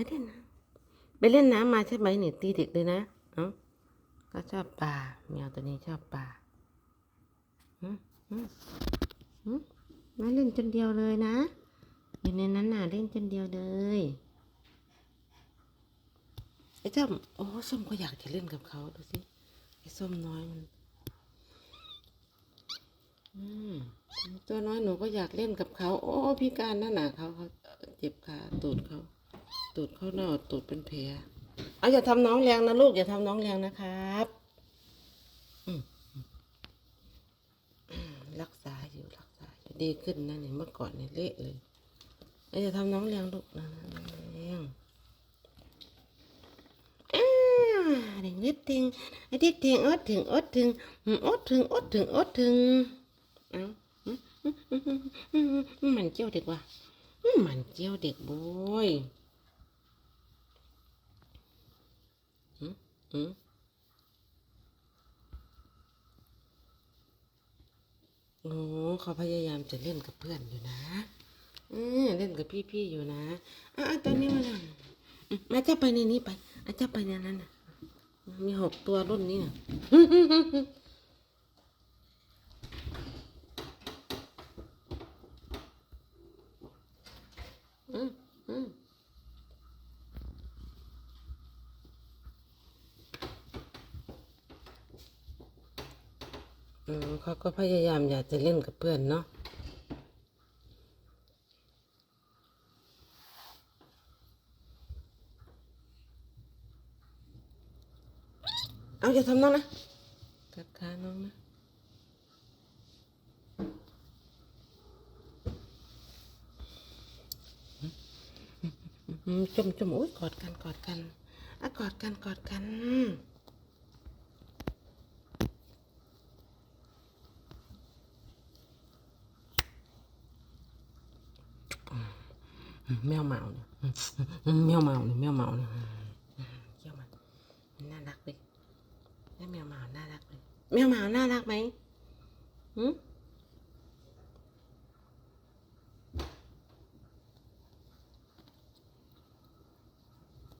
ไม่เล่นน้ำไปเล่นน้ำมาใช่ไหมเนี่ยตีเด็กเลยนะเอ้าก็ชอบปลาแมวตัวนี้ชอบปลาหืมหืมหืมมาเล่นจนเดียวเลยนะ อยู่ในนั้นน่ะเล่นจนเดียวเลยไอ้เจ้าโอ้ส้มก็อยากจะเล่นกับเขาดูสิไอ้ส้มน้อยมันอืมตัวน้อยหนูก็อยากเล่นกับเขา โอ้พิการนั่นน่ะเขาเขาเจ็บขาตูดเขา ตูดเขาเน่าตูดเป็นแผลเอาอย่าทำน้องแรงนะลูกอย่าทำน้องแรงนะครับรักษาอยู่รักษาอยู่ดีขึ้นนะเนี่ยเมื่อก่อนเนี่ยเละเลยเอาอย่าทำน้องแรงลูกนะแรงอ้าเด็กนิดถึงไอ้ที่ถึงอดถึงอดถึงอดถึงอดถึงอดถึงเอาอืมมันเจียวเด็กว่ะมันเจียวเด็กโบย อืมอืมโอ้เขาพยายามจะเล่นกับเพื่อนอยู่นะเออเล่นกับพี่ๆอยู่นะ อะตอนนี้มาแล้วอืมาจับไปในนี้ไปอาจับไปในนั้นน่ะมีหกตัวรุ่นนี้นะ อืมอืมอืม เขาก็พยายามอยากจะเล่นกับเพื่อนเนาะเอาอย่าทำน้องนะกัดขาน้องนะอืมจุ่มจุ่มอุ้ยกอดกันกอดกันอะกอดกันกอดกัน แมวเมาเนี่ยอืมแมวเมาเนี่ยแมวเมาเนี่ยเชี่ยมันน่ารักเลยแล้วแมวเมาน่ารักเลยแมวเมาน่ารักไหมอืม